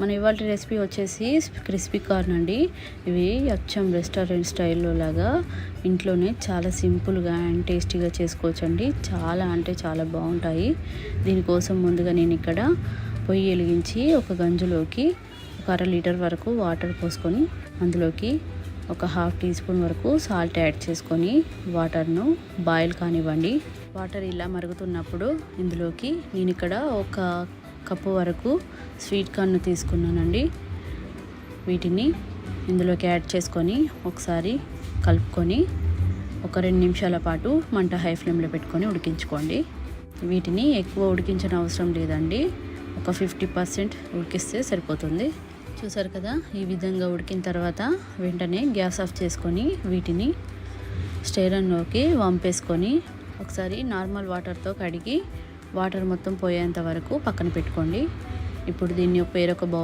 మన ఇవాళ రెసిపీ వచ్చేసి క్రిస్పీ కార్న్ అండి. ఇవి అచ్చం రెస్టారెంట్ స్టైల్లో లాగా ఇంట్లోనే చాలా సింపుల్గా అండ్ టేస్టీగా చేసుకోవచ్చండి. చాలా అంటే చాలా బాగుంటాయి. దీనికోసం ముందుగా నేను ఇక్కడ పొయ్యి వెలిగించి ఒక గంజులోకి ఒక అర లీటర్ వరకు వాటర్ పోసుకొని అందులోకి ఒక హాఫ్ టీ స్పూన్ వరకు సాల్ట్ యాడ్ చేసుకొని వాటర్ను బాయిల్ కానివ్వండి. వాటర్ ఇలా మరుగుతున్నప్పుడు ఇందులోకి నేను ఇక్కడ ఒక కప్పు వరకు స్వీట్ కార్న్ తీసుకున్నానండి. వీటిని ఇందులోకి యాడ్ చేసుకొని ఒకసారి కలుపుకొని ఒక రెండు నిమిషాల పాటు మంట హై ఫ్లేమ్లో పెట్టుకొని ఉడికించుకోండి. వీటిని ఎక్కువ ఉడికించిన అవసరం లేదండి. ఒక ఫిఫ్టీ పర్సెంట్ ఉడికిస్తే సరిపోతుంది. చూసారు కదా ఈ విధంగా ఉడికిన తర్వాత వెంటనే గ్యాస్ ఆఫ్ చేసుకొని వీటిని స్టేరన్లోకి వంపేసుకొని ఒకసారి నార్మల్ వాటర్తో కడిగి వాటర్ మొత్తం పోయేంత వరకు పక్కన పెట్టుకోండి. ఇప్పుడు దీన్ని వేరొక బౌల్